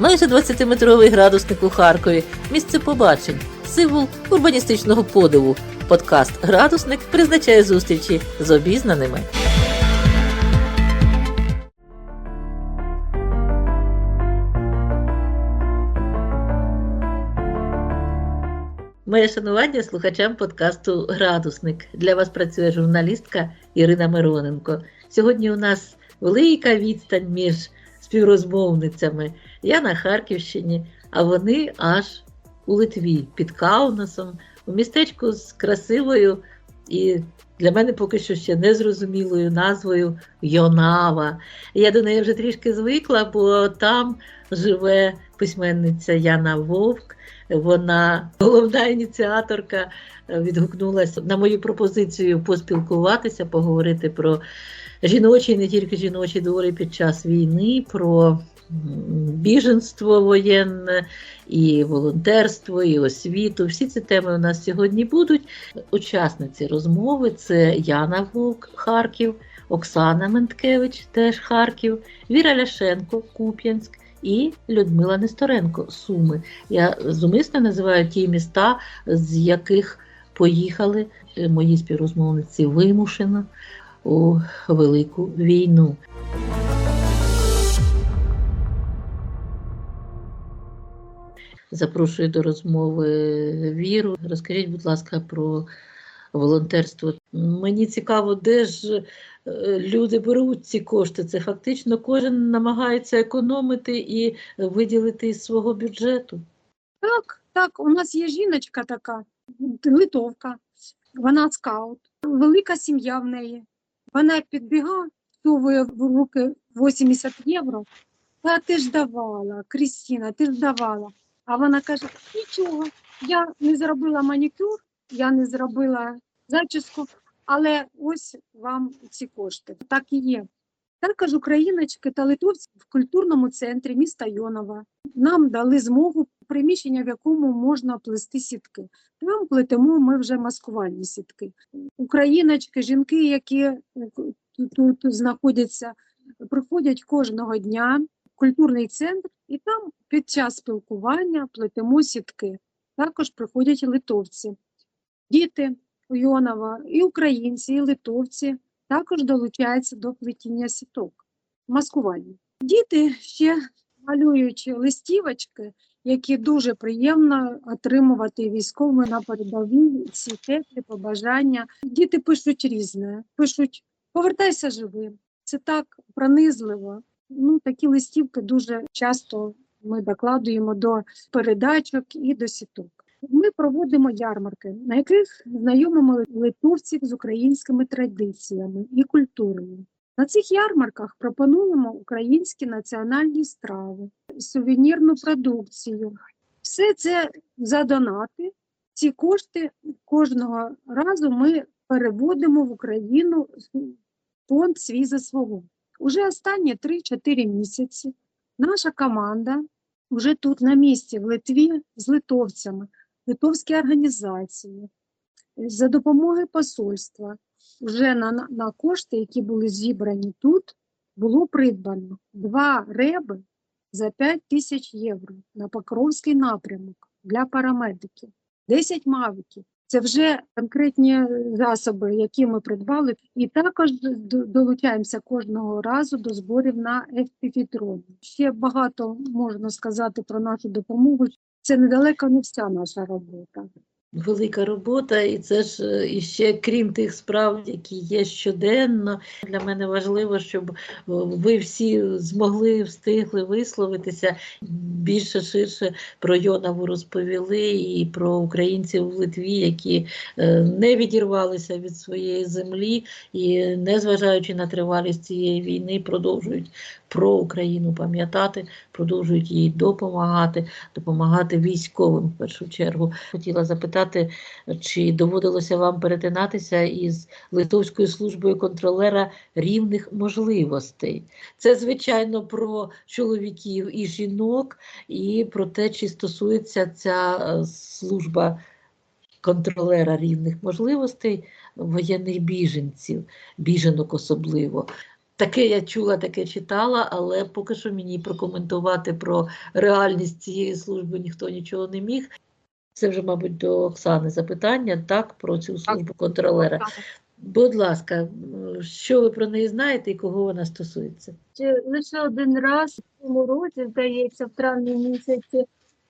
Майже 20-метровий градусник у Харкові, місце побачень, символ урбаністичного подиву. Подкаст Градусник призначає зустрічі з обізнаними. Моє шанування слухачам подкасту Градусник. Для вас працює журналістка Ірина Мироненко. Сьогодні у нас велика відстань між співрозмовницями. Я на Харківщині, а вони аж у Литві під Каунасом, у містечку з красивою і для мене поки що ще незрозумілою назвою Йонава. Я до неї вже трішки звикла, бо там живе письменниця Яна Вовк. Вона головна ініціаторка відгукнулася на мою пропозицію поспілкуватися, поговорити про жіночі, не тільки жіночі долі під час війни, про біженство воєнне, і волонтерство, і освіту. Всі ці теми у нас сьогодні будуть. Учасниці розмови це Яна Вовк, Харків, Оксана Менткевич, теж Харків, Віра Ляшенко, Куп'янськ. І Людмила Несторенко Суми. Я зумисно називаю ті міста, з яких поїхали мої співрозмовниці вимушено у велику війну. Запрошую до розмови Віру. Розкажіть, будь ласка, про волонтерство. Мені цікаво, де ж е, люди беруть ці кошти. Це фактично кожен намагається економити і виділити із свого бюджету. Так, так, у нас є жіночка така, литовка, вона скаут, велика сім'я в неї. Вона підбігає, всовує в руки 80 євро. Та ти ж давала, Крістіна, ти ж давала. А вона каже: нічого, я не зробила манікюр, я не зробила зачіску, але ось вам ці кошти. Так і є. Також україночки та литовці в культурному центрі міста Йонова нам дали змогу приміщення, в якому можна плести сітки. Там плетемо ми вже маскувальні сітки. Україночки, жінки, які тут знаходяться, приходять кожного дня в культурний центр, і там під час спілкування плетемо сітки. Також приходять литовці. Діти Йонова, і українці, і литовці також долучаються до плетіння сіток, маскування. Діти ще малюють листівочки, які дуже приємно отримувати військовими на передовій, ці теплі побажання. Діти пишуть різне, пишуть повертайся живим. Це так пронизливо. Ну, такі листівки дуже часто ми докладуємо до передачок і до сіток. Ми проводимо ярмарки, на яких знайомимо литовців з українськими традиціями і культурою. На цих ярмарках пропонуємо українські національні страви, сувенірну продукцію. Все це за донати. Ці кошти кожного разу ми переводимо в Україну фонд свій за свого. Уже останні 3-4 місяці наша команда вже тут на місці в Литві з литовцями литовські організації, за допомогою посольства, вже на, на кошти, які були зібрані тут, було придбано два реби за 5 тисяч євро на Покровський напрямок для парамедиків, 10 мавиків. Це вже конкретні засоби, які ми придбали, і також долучаємося кожного разу до зборів на FPV-дрони. Ще багато можна сказати про нашу допомогу. Це недалеко не вся наша робота. Велика робота, і це ж е, іще крім тих справ, які є щоденно. Для мене важливо, щоб ви всі змогли встигли висловитися більше ширше про Йонаву розповіли і про українців в Литві, які е, не відірвалися від своєї землі і, незважаючи на тривалість цієї війни, продовжують про Україну пам'ятати, продовжують їй допомагати, допомагати військовим в першу чергу. Хотіла запитати, чи доводилося вам перетинатися із Литовською службою контролера рівних можливостей? Це, звичайно, про чоловіків і жінок, і про те, чи стосується ця служба. Контролера рівних можливостей воєнних біженців, біженок особливо. Таке я чула, таке читала, але поки що мені прокоментувати про реальність цієї служби ніхто нічого не міг. Це вже, мабуть, до Оксани запитання, так, про цю службу контролера. Будь ласка, що ви про неї знаєте і кого вона стосується? Чи лише один раз в цьому році, здається, в травні місяці,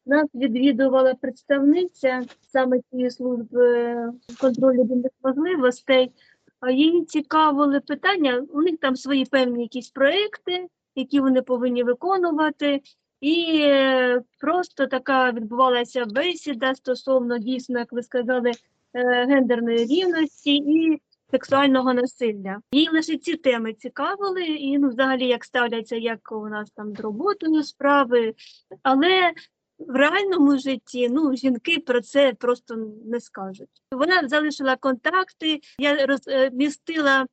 нас відвідувала представниця саме цієї служби контролю вільних можливостей, а її цікавили питання, у них там свої певні якісь проекти, які вони повинні виконувати. І е, просто така відбувалася бесіда стосовно дійсно, як ви сказали, е, гендерної рівності і сексуального насилля. Їй лише ці теми цікавили, і ну, взагалі як ставляться, як у нас там з роботою справи. Але в реальному житті ну, жінки про це просто не скажуть. Вона залишила контакти, я розмістила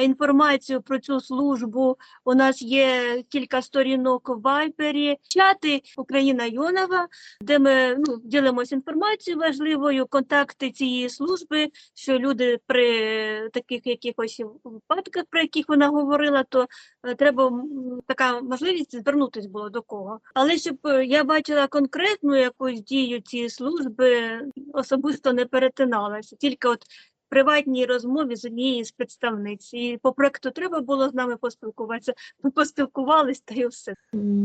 інформацію про цю службу. У нас є кілька сторінок в Вайпері, чати Україна Йонова, де ми ну, ділимося інформацією важливою, контакти цієї служби, що люди при таких якихось випадках, про яких вона говорила, то е, треба така можливість звернутися було до кого. Але щоб е, я бачила конкретну якусь дію цієї служби, особисто не перетиналася. Тільки от приватній розмові з однією з представниць. І по проекту треба було з нами поспілкуватися. Ми поспілкувалися та й все.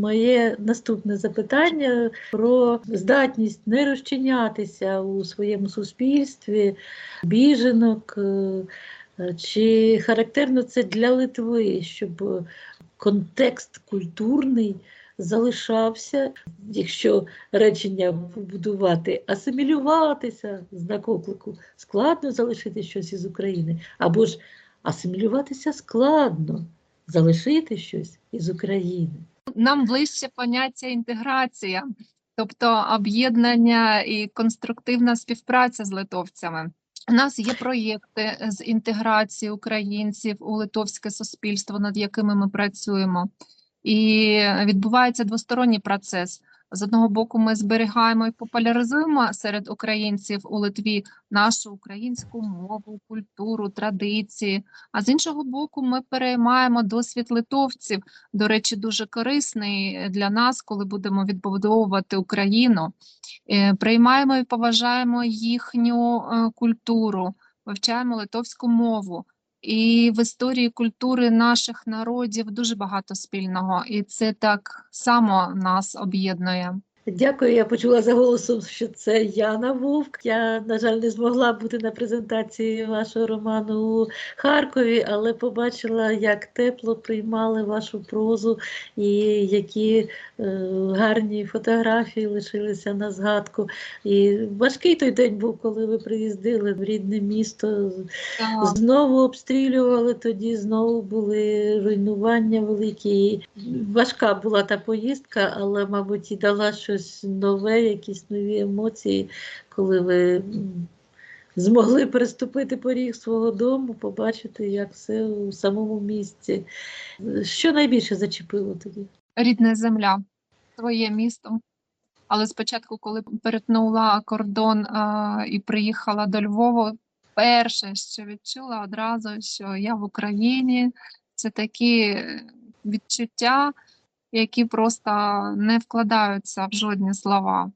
Моє наступне запитання про здатність не розчинятися у своєму суспільстві, біженок. е, Чи характерно це для Литви, щоб контекст культурний залишався, якщо речення побудувати, асимілюватися, знак оклику, складно залишити щось із України, або ж асимілюватися складно, залишити щось із України. нам ближче поняття інтеграція, тобто об'єднання і конструктивна співпраця з литовцями. У нас є проєкти з інтеграції українців у литовське суспільство, над якими ми працюємо, і відбувається двосторонній процес. З одного боку, ми зберігаємо і популяризуємо серед українців у Литві нашу українську мову, культуру, традиції. А з іншого боку, ми переймаємо досвід литовців, до речі, дуже корисний для нас, коли будемо відбудовувати Україну. Е, Приймаємо і поважаємо їхню е, культуру, вивчаємо литовську мову. І в історії культури наших народів дуже багато спільного, і це так само нас об'єднує. Дякую, я почула за голосом, що це Яна Вовк. Я, на жаль, не змогла бути на презентації вашого роману у Харкові, але побачила, як тепло приймали вашу прозу і які е, гарні фотографії лишилися на згадку. І важкий той день був, коли ви приїздили в рідне місто. Знову обстрілювали тоді, знову були руйнування великі. Важка була та поїздка, але, мабуть, і дала щось нове, якісь нові емоції, коли ви змогли переступити поріг свого дому, побачити, як все у самому місці. Що найбільше зачепило тоді? рідна земля, своє місто. Але спочатку, коли перетнула кордон а, і приїхала до Львова, перше, що відчула одразу, що я в Україні, це такі відчуття, які просто не вкладаються в жодні слова.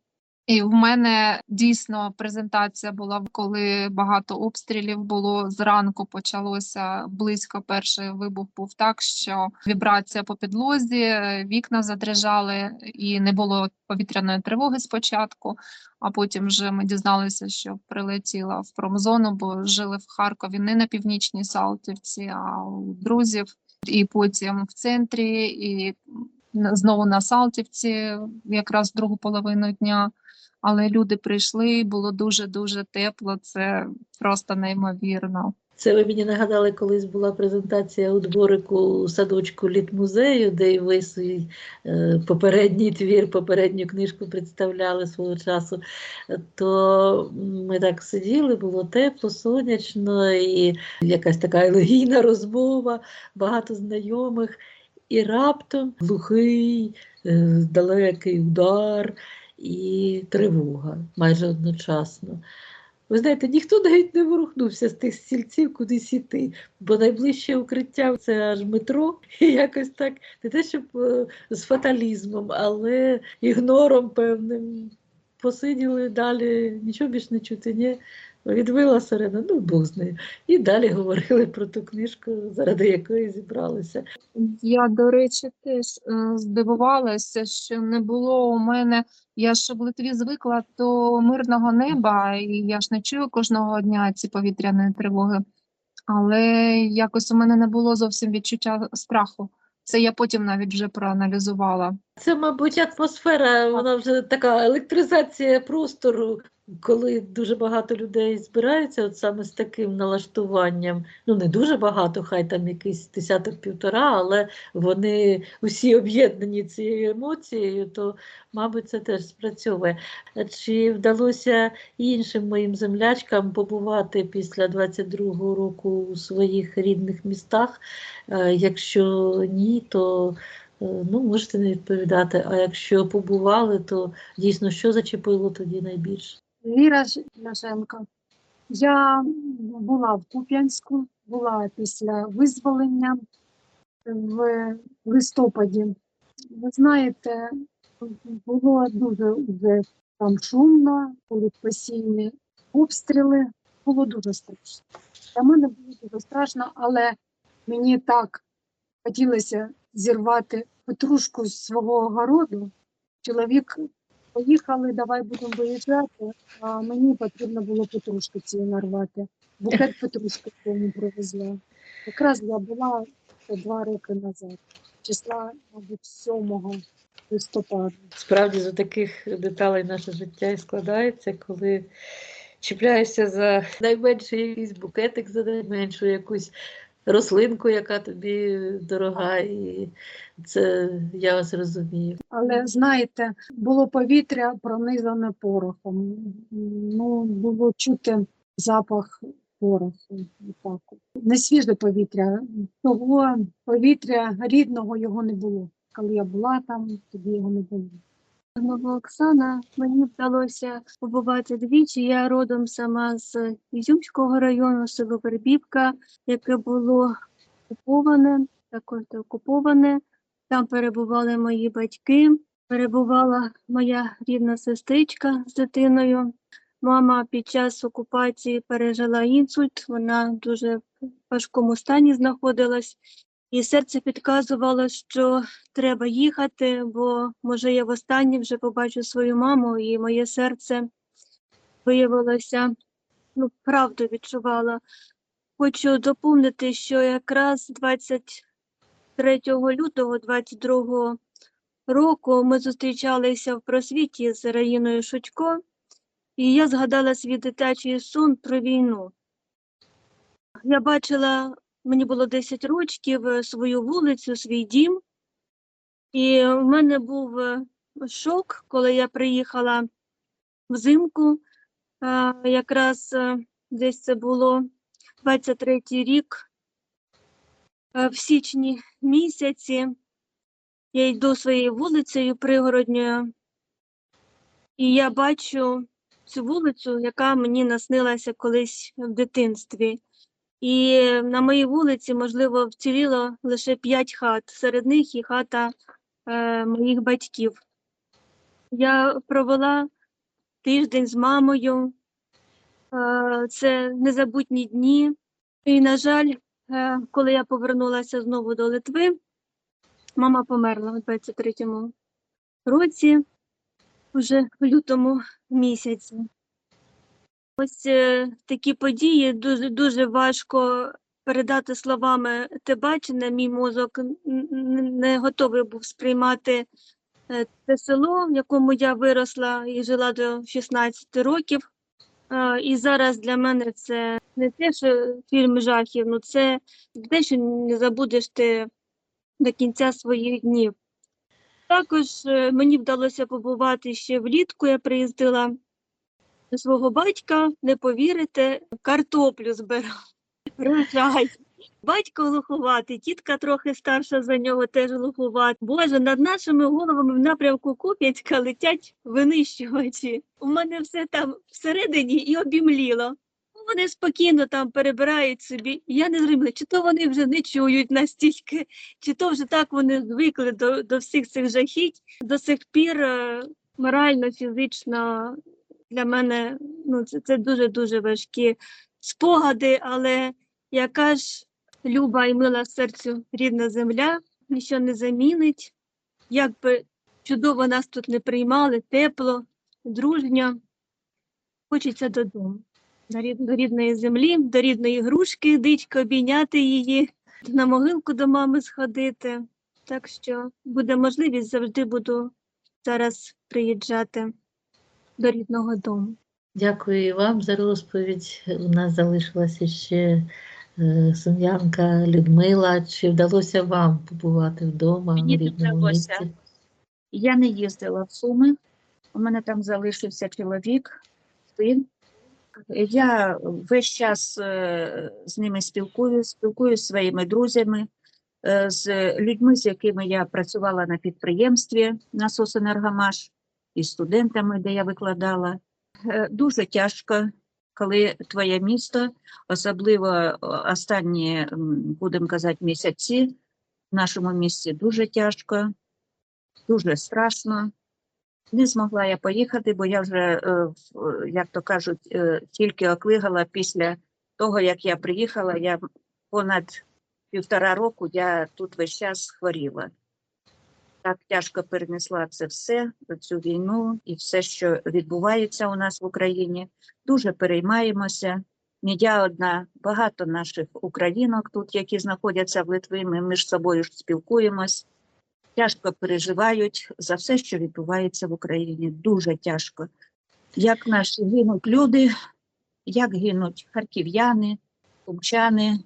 І в мене дійсно презентація була, коли багато обстрілів було зранку. Почалося близько. Перший вибух був так, що вібрація по підлозі, вікна задрижали, і не було повітряної тривоги спочатку. А потім вже ми дізналися, що прилетіла в промзону, бо жили в Харкові не на північній Салтівці, а у друзів. І потім в центрі, і знову на Салтівці, якраз другу половину дня але люди прийшли, було дуже дуже тепло. Це просто неймовірно. Це ви мені нагадали, колись була презентація у дворику у садочку літмузею, де і ви свій е, попередній твір, попередню книжку представляли свого часу. То ми так сиділи, було тепло, сонячно, і якась така елегійна розмова, багато знайомих, і раптом глухий, е, далекий удар і тривога майже одночасно. Ви знаєте, ніхто навіть не ворухнувся з тих стільців кудись іти, бо найближче укриття це аж метро, і якось так не те, щоб е, з фаталізмом, але ігнором певним. Посиділи далі, нічого більш не чути, ні. Відвила сирена, ну Бог з нею. І далі говорили про ту книжку, заради якої зібралися. Я, до речі, теж е, здивувалася, що не було у мене. Я ж в Литві звикла до мирного неба, і я ж не чую кожного дня ці повітряні тривоги. Але якось у мене не було зовсім відчуття страху. Це я потім навіть вже проаналізувала. Це, мабуть, атмосфера, вона вже така електризація простору, коли дуже багато людей збираються, от саме з таким налаштуванням. Ну, не дуже багато, хай там якийсь десяток півтора, але вони усі об'єднані цією емоцією, то, мабуть, це теж спрацьовує. Чи вдалося іншим моїм землячкам побувати після 22-го року у своїх рідних містах? Е, Якщо ні, то е, ну, можете не відповідати. А якщо побували, то дійсно що зачепило тоді найбільше? Віра Ж- Я була в Куп'янську, була після визволення в листопаді. Ви знаєте, було дуже вже там шумно, були постійні обстріли, було дуже страшно. Для мене було дуже страшно, але мені так хотілося зірвати петрушку з свого огороду. Чоловік поїхали, давай будемо виїжджати, а мені потрібно було петрушки цієї нарвати. Букет петрушки повну привезла. Якраз я була два роки назад, числа, мабуть, 7 листопада. Справді з таких деталей наше життя і складається, коли чіпляєшся за найменший якийсь букетик, за найменшу якусь рослинку, яка тобі дорога, і це я вас розумію. Але знаєте, було повітря пронизане порохом. Ну, було чути запах пороху. отак от. Не свіже повітря. Того повітря рідного його не було. Коли я була там, тоді його не було. Нова Оксана, мені вдалося побувати двічі. Я родом сама з Ізюмського району, село Вербівка, яке було окуповане, також окуповане. Там перебували мої батьки, перебувала моя рідна сестричка з дитиною. Мама під час окупації пережила інсульт, вона дуже в важкому стані знаходилась. І серце підказувало, що треба їхати, бо може я востаннє вже побачу свою маму, і моє серце виявилося, ну, правду відчувала. Хочу доповнити, що якраз 23 лютого 22 року ми зустрічалися в просвіті з Раїною Шучко, і я згадала свій дитячий сон про війну. Я бачила мені було 10 років, е, свою вулицю, свій дім. І в мене був е, шок, коли я приїхала взимку. Якраз е, десь це було 23-й рік, в січні місяці. Я йду своєю вулицею пригородньою, і я бачу цю вулицю, яка мені наснилася колись в дитинстві. І на моїй вулиці, можливо, вціліло лише п'ять хат. Серед них і хата е, моїх батьків. Я провела тиждень з мамою. Е, це незабутні дні. І, на жаль, е, коли я повернулася знову до Литви, мама померла у 23-му році, вже в лютому місяці. Ось е, такі події дуже дуже важко передати словами те бачене. Мій мозок не готовий був сприймати е, те село, в якому я виросла і жила до 16 років. І зараз для мене це не те, що фільм жахів, ну це те, що не забудеш ти до кінця своїх днів. Також е, мені вдалося побувати ще влітку. Я приїздила свого батька, не повірите, картоплю збирав. Врожай. Батько глуховатий, тітка трохи старша за нього теж глуховата. Боже, над нашими головами в напрямку Куп'янська летять винищувачі. У мене все там всередині і обімліло. Вони спокійно там перебирають собі. Я не зрозуміла, чи то вони вже не чують настільки, чи то вже так вони звикли до, до всіх цих жахіть. До сих пір е, морально, фізично для мене ну, це, це дуже-дуже важкі спогади, але яка ж люба і мила серцю рідна земля, ніщо не замінить. Як би чудово нас тут не приймали, тепло, дружньо. Хочеться додому, до, рід, до рідної землі, до рідної грушки, дички, обійняти її, на могилку до мами сходити. Так що буде можливість, завжди буду зараз приїжджати до рідного дому. Дякую і вам за розповідь. У нас залишилася ще е, сум'янка Людмила. Чи вдалося вам побувати вдома Мені в рідному вдалося. місті? Я не їздила в Суми. У мене там залишився чоловік, син. Я весь час е, з ними спілкуюсь, спілкуюсь зі своїми друзями, е, з людьми, з якими я працювала на підприємстві «Насосенергомаш» і студентами, де я викладала. Е, Дуже тяжко, коли твоє місто, особливо е, останні, будемо казати, місяці в нашому місті дуже тяжко дуже страшно. Не змогла я поїхати, бо я вже, е, як то кажуть, тільки оклигала після того, як я приїхала. Я понад півтора року я тут весь час хворіла. Так тяжко перенесла це все, цю війну і все, що відбувається у нас в Україні. Дуже переймаємося. Не я одна, багато наших українок тут, які знаходяться в Литві, ми між собою ж спілкуємось тяжко переживають за все, що відбувається в Україні. Дуже тяжко. Як наші гинуть люди, як гинуть харків'яни, сумчани,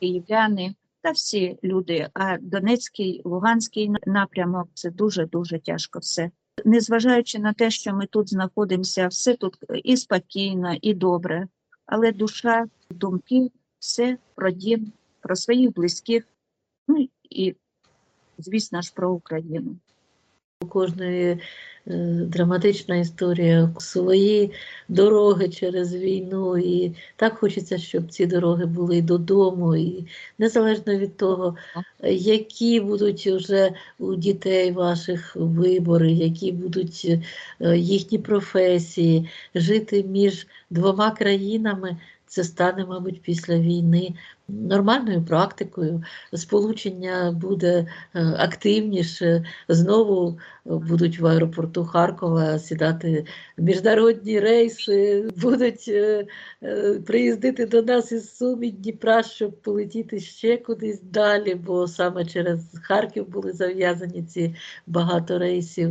київляни та всі люди. А Донецький, Луганський напрямок це дуже-дуже тяжко все. Незважаючи на те, що ми тут знаходимося, все тут і спокійно, і добре, але душа, думки, все про дім, про своїх близьких, ну і звісно ж, про Україну. У кожної е, драматична історія, свої дороги через війну. І так хочеться, щоб ці дороги були додому, і незалежно від того, які будуть вже у дітей ваших вибори, які будуть е, їхні професії, жити між двома країнами. Це стане, мабуть, після війни нормальною практикою. Сполучення буде е, активніше. Знову е, будуть в аеропорту Харкова сідати міжнародні рейси, будуть е, приїздити до нас із Сумі, Дніпра, щоб полетіти ще кудись далі, бо саме через Харків були зав'язані ці багато рейсів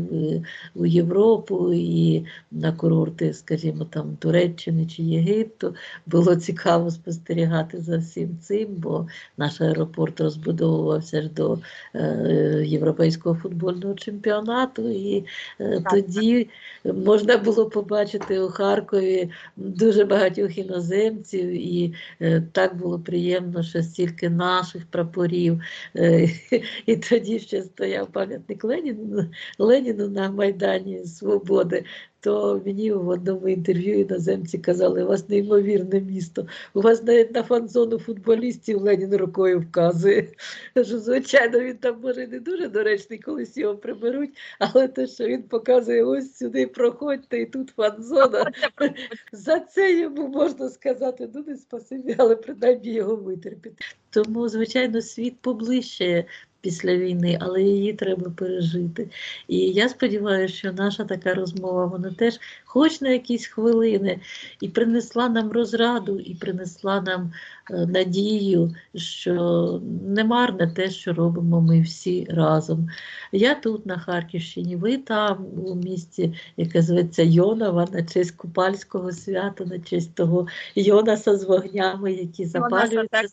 у Європу і на курорти, скажімо, там Туреччини чи Єгипту. Було цікаво спостерігати за всім цим, бо наш аеропорт розбудовувався ж до е, Європейського футбольного чемпіонату, і е, тоді можна було побачити у Харкові дуже багатьох іноземців, і е, так було приємно, що стільки наших прапорів. І тоді ще стояв пам'ятник Леніну, Леніну на Майдані Свободи. То мені в одному інтерв'ю іноземці казали, у вас неймовірне місто. У вас навіть на фан-зону футболістів Ленін рукою вказує. Кажу, звичайно, він там може не дуже доречний, колись його приберуть, але те, що він показує, ось сюди проходьте, і тут фан-зона. За це йому можна сказати, ну не спасибі, але принаймні його витерпіти. Тому, звичайно, світ поближчає після війни, але її треба пережити. І я сподіваюся, що наша така розмова, вона теж, хоч на якісь хвилини, і принесла нам розраду, і принесла нам е, надію, що не марне те, що робимо ми всі разом. Я тут, на Харківщині, ви там, у місті, яке зветься Йонова, на честь Купальського свята, на честь того Йонаса з вогнями, які запалюються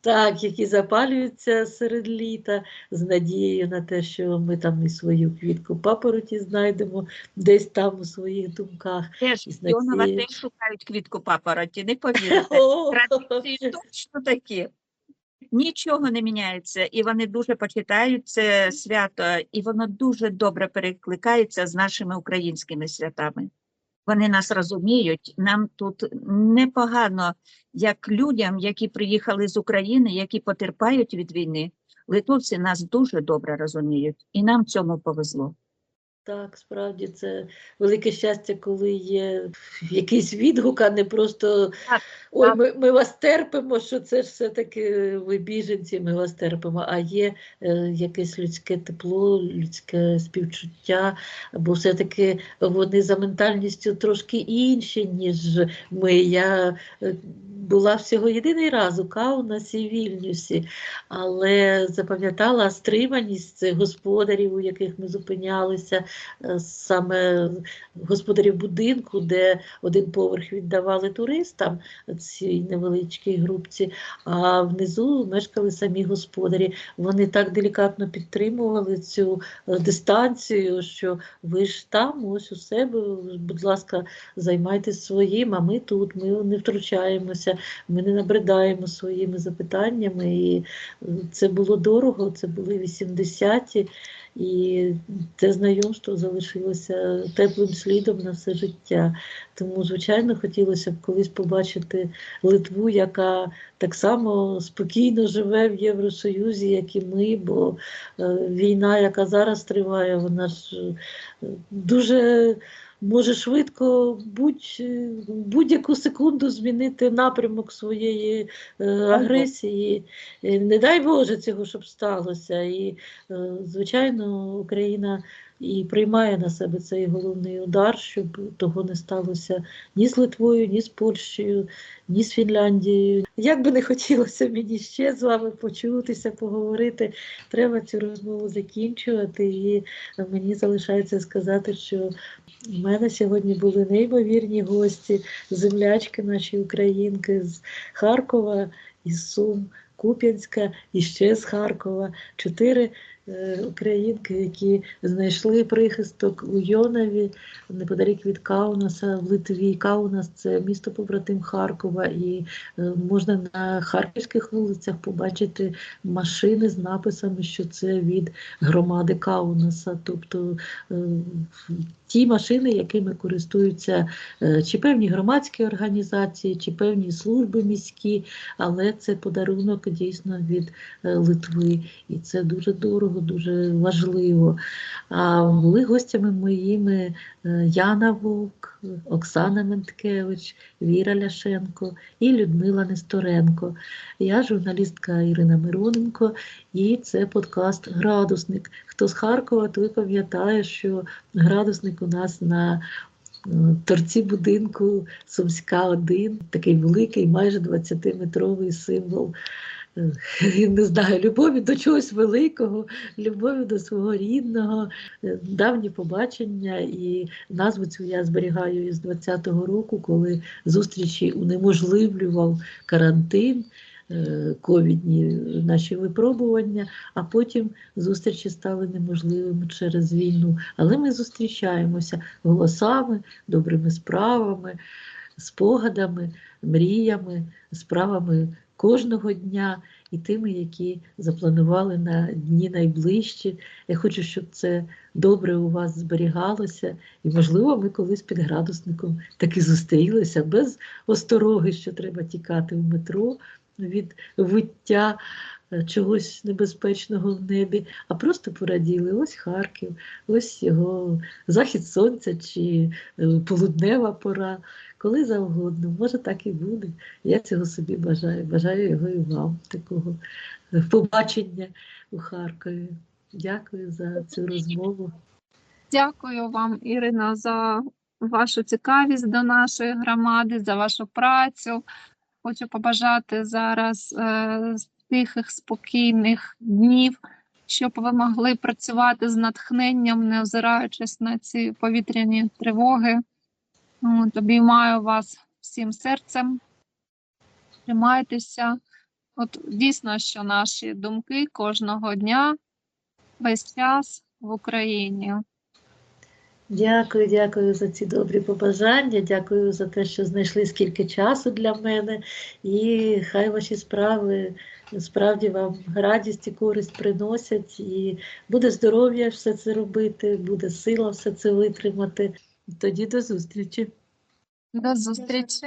так, які запалюються серед літа з надією на те, що ми там і свою квітку папороті знайдемо десь там у своїх думках. Теж Іонова теж шукають квітку папороті, не повірите. Традиції точно такі. Нічого не міняється, і вони дуже почитають це свято, і воно дуже добре перекликається з нашими українськими святами. Вони нас розуміють. Нам тут непогано, як людям, які приїхали з України, які потерпають від війни. Литовці нас дуже добре розуміють, і нам цьому повезло. Так, справді це велике щастя, коли є якийсь відгук, а не просто Так, ой, так. ми, ми вас терпимо, що це ж все-таки ви біженці, ми вас терпимо. А є е, якесь людське тепло, людське співчуття, бо все-таки вони за ментальністю трошки інші, ніж ми. Я е, була всього єдиний раз у Каунасі і Вільнюсі, але запам'ятала стриманість господарів, у яких ми зупинялися, саме господарів будинку, де один поверх віддавали туристам цій невеличкій групці, а внизу мешкали самі господарі. Вони так делікатно підтримували цю е, дистанцію, що ви ж там, ось у себе, будь ласка, займайтесь своїм, а ми тут, ми не втручаємося, ми не набридаємо своїми запитаннями. І е, це було дорого, це були 80-ті. І це знайомство залишилося теплим слідом на все життя. Тому, звичайно, хотілося б колись побачити Литву, яка так само спокійно живе в Євросоюзі, як і ми, бо е, війна, яка зараз триває, вона ж е, дуже може швидко будь, будь-яку секунду змінити напрямок своєї е, агресії. Е, Не дай Боже цього, щоб сталося. І, е, звичайно, Україна і приймає на себе цей головний удар, щоб того не сталося ні з Литвою, ні з Польщею, ні з Фінляндією. Як би не хотілося мені ще з вами почутися, поговорити, треба цю розмову закінчувати. І мені залишається сказати, що у мене сьогодні були неймовірні гості, землячки наші українки з Харкова, із Сум, Куп'янська і ще з Харкова. Чотири українки, які знайшли прихисток у Йонові неподалік від Каунаса в Литві. Каунас це місто побратим Харкова, і е, можна на харківських вулицях побачити машини з написами, що це від громади Каунаса. Тобто е, ті машини, якими користуються е, чи певні громадські організації, чи певні служби міські, але це подарунок дійсно від е, Литви. І це дуже дорого, дуже важливо. А були гостями моїми е, Яна Вовк, Оксана Менткевич, Віра Ляшенко і Людмила Несторенко. Я журналістка Ірина Мироненко, і це подкаст Градусник. Хто з Харкова, той пам'ятає, що градусник у нас на е, торці будинку Сумська 1, такий великий, майже 20-метровий символ. е, Не знаю, любові до чогось великого, любові до свого рідного, е, давні побачення. І назву цю я зберігаю із 20-го року, коли зустрічі унеможливлював карантин, ковідні наші випробування, а потім зустрічі стали неможливими через війну. Але ми зустрічаємося голосами, добрими справами, спогадами, мріями, справами кожного дня і тими, які запланували на дні найближчі. Я хочу, щоб це добре у вас зберігалося, і, можливо, ми колись під градусником таки зустрілися без остороги, що треба тікати в метро від виття е, чогось небезпечного в небі, а просто пораділи ось Харків, ось його захід сонця чи е, полуднева пора, коли завгодно, може так і буде. Я цього собі бажаю. Бажаю його і вам, такого е, побачення у Харкові. Дякую за цю розмову. Дякую вам, Ірина, за вашу цікавість до нашої громади, за вашу працю. Хочу побажати зараз е, тихих, спокійних днів, щоб ви могли працювати з натхненням, не озираючись на ці повітряні тривоги. Обіймаю вас всім серцем. Тримайтеся, От дійсно, що наші думки кожного дня, весь час в Україні. Дякую, дякую за ці добрі побажання. Дякую за те, що знайшли скільки часу для мене. І хай ваші справи справді вам радість і користь приносять. І буде здоров'я все це робити, буде сила все це витримати. Тоді до зустрічі. До зустрічі.